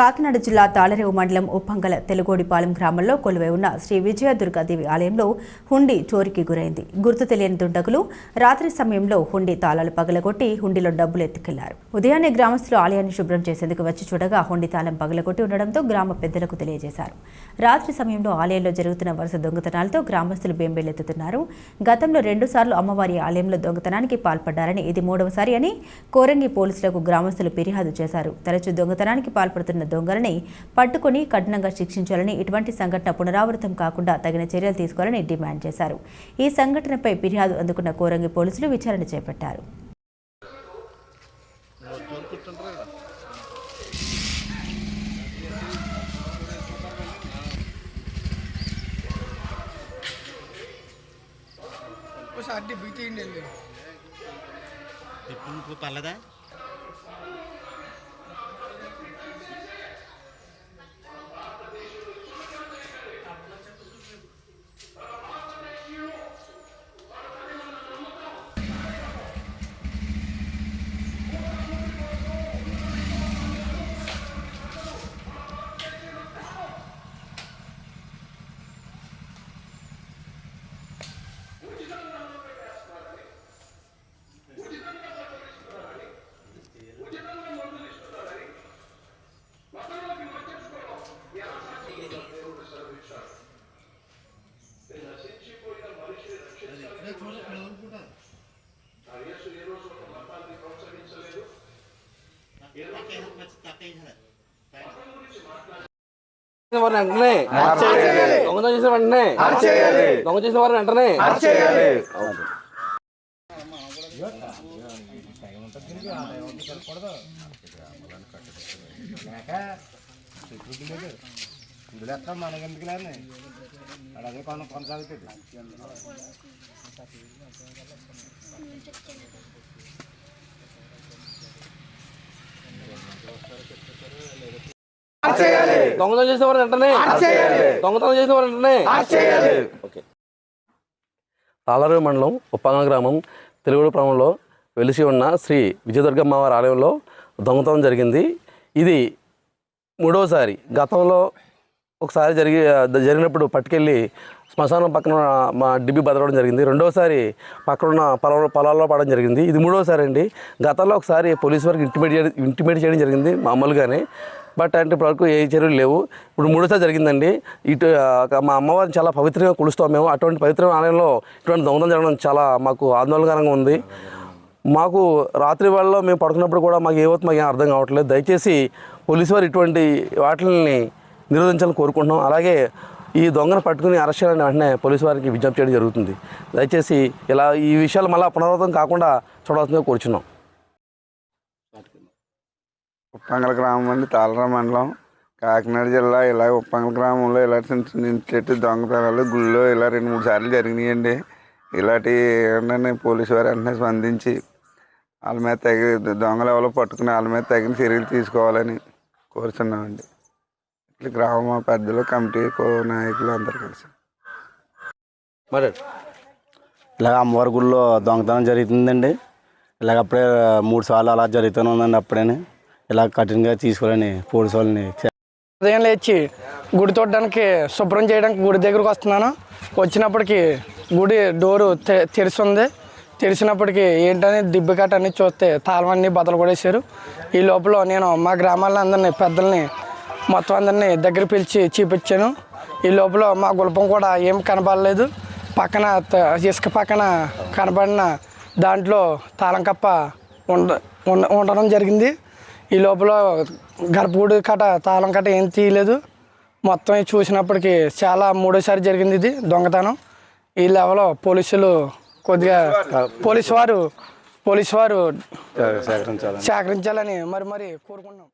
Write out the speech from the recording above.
కాకినాడ జిల్లా తాళరేవు మండలం ఉప్పంగల తెలుగోడిపాలెం గ్రామంలో కొలువై ఉన్న శ్రీ విజయదుర్గాదేవి ఆలయంలో హుండీ చోరీకి గురైంది. గుర్తు తెలియని దుండగులు రాత్రి సమయంలో హుండీ తాళాలు పగలగొట్టి హుండీలో డబ్బులు ఎత్తుకెళ్ళారు. ఉదయాన్నే గ్రామస్తులు ఆలయాన్ని శుభ్రం చేసేందుకు వచ్చి చూడగా హుండీ తాళం పగలగొట్టి ఉండడంతో గ్రామ పెద్దలకు తెలియజేశారు. రాత్రి సమయంలో ఆలయంలో జరుగుతున్న వరుస దొంగతనాలతో గ్రామస్తులు బెంబేలెత్తుతున్నారు. గతంలో రెండుసార్లు అమ్మవారి ఆలయంలో దొంగతనానికి పాల్పడ్డారని ఇది మూడవసారి అని కోరంగి పోలీసులకు గ్రామస్తులు ఫిర్యాదు చేశారు. తరచూ దొంగతనానికి పాల్పడుతున్న దొంగలని పట్టుకుని కఠినంగా శిక్షించాలని ఇటువంటి సంఘటన పునరావృతం కాకుండా తగిన చర్యలు తీసుకోవాలని డిమాండ్ చేశారు. ఈ సంఘటనపై ఫిర్యాదు అందుకున్న కోరంగి పోలీసులు విచారణ చేపట్టారు. అడ్డి బిగి తీయండి వెళ్ళి ఇప్పుడు ఇప్పుడు పర్లేదా వెంటనే దొంగతనం చేసిన వెంటనే దొంగ చేసిన వారిని వెంటనే మనకెందుకులే అలాగే కొన కొనసాగుతుంది దొంగతనం చేసిన వారిని వెంటనే. దొంగతనం చేసిన వారిని వెంటనే. ఓకే. మండలం ఉప్పంగ గ్రామం తెలుగుడు ప్రాంతంలో వెలిసి ఉన్న శ్రీ విజయదుర్గమ్మవారి ఆలయంలో దొంగతనం జరిగింది. ఇది మూడవసారి గతంలో ఒకసారి జరిగి జరిగినప్పుడు పట్టుకెళ్ళి శ్మశానం పక్కన మా డిబ్బి బతకడం జరిగింది. రెండోసారి పక్కనున్న పొలం పొలాల్లో పడడం జరిగింది. ఇది మూడోసారి అండి. గతంలో ఒకసారి పోలీస్ వారికి ఇంటిమేట్ చేయడం ఇంటిమేట్ చేయడం జరిగింది మామూలుగానే. బట్ అంటే ఇప్పటివరకు ఏ చర్యలు లేవు. ఇప్పుడు మూడోసారి జరిగిందండి. ఇటు మా అమ్మవారిని చాలా పవిత్రంగా కొలుస్తాం మేము. అటువంటి పవిత్రమైన ఆలయంలో ఇటువంటి దొంగతనం జరగడం చాలా మాకు ఆందోళనకరంగా ఉంది. మాకు రాత్రి వేళలో మేము పడుకున్నప్పుడు కూడా మాకు ఏవో మాకు ఏం అర్థం కావట్లేదు. దయచేసి పోలీసు వారు ఇటువంటి వాటిని నిరోధించాలని కోరుకుంటున్నాం. అలాగే ఈ దొంగను పట్టుకుని అరెస్ట్ చేయాలని వెంటనే పోలీసు వారికి విజ్ఞప్తి చేయడం జరుగుతుంది. దయచేసి ఇలా ఈ విషయాలు మళ్ళీ పునరావృతం కాకుండా చూడాల్సిందిగా కోరుచున్నాం. ఉప్పంగల గ్రామం అండి తాళరా మండలం. కాకినాడ జిల్లా ఇలా ఉప్పంగల గ్రామంలో ఇలా చిన్న చిన్న చెట్టు దొంగతనాలు గుళ్ళో ఇలా రెండు మూడు సార్లు జరిగినాయండి. ఇలాంటి ఏంటంటే పోలీసు వారు వెంటనే స్పందించి వాళ్ళ మీద తగిన దొంగలు ఎవరో పట్టుకుని వాళ్ళ మీద తగిన చర్యలు తీసుకోవాలని కోరుతున్నామండి గ్రామ పెద్దలు కమిటీ కో- నాయకులు అందరు కలిసి. మరి ఇలాగ అమ్మవారి గుడిలో దొంగతనం జరుగుతుందండి. ఇలాగ అప్పుడే మూడు సార్లు అలా జరుగుతూనే ఉందండి అప్పుడే ఇలా కఠినంగా తీసుకోవాలని పోలీసు వాళ్ళని ఉదయం లేచి గుడి తోడడానికి శుభ్రం చేయడానికి గుడి దగ్గరకు వస్తున్నాను. వచ్చినప్పటికి గుడి డోరు తె- తెరిచి ఉంది తెరిచినప్పటికి ఏంటని దిబ్బి కట్ట అన్ని చూస్తే తాళం అన్ని బదలు కొడేశారు ఈ లోపల నేను మా గ్రామాల్లో అందరినీ పెద్దల్ని మొత్తం అందరినీ దగ్గర పిలిచి చూపించాను. ఈ లోపల మా గుల్పం కూడా ఏం కనబడలేదు. పక్కన ఇసుక పక్కన కనబడిన దాంట్లో తాళం కప్ప ఉండ ఉండ- ఉండడం జరిగింది. ఈ లోపల గర్భగుడి కట తాళం కట్ట ఏం తీయలేదు. మొత్తం చూసినప్పటికి చాలా మూడోసారి జరిగింది ఇది దొంగతనం. ఈ లెవెల్లో పోలీసులు కొద్దిగా పోలీసు వారు పోలీసు వారు సేకరించాలని మరి మరి కోరుకున్నాం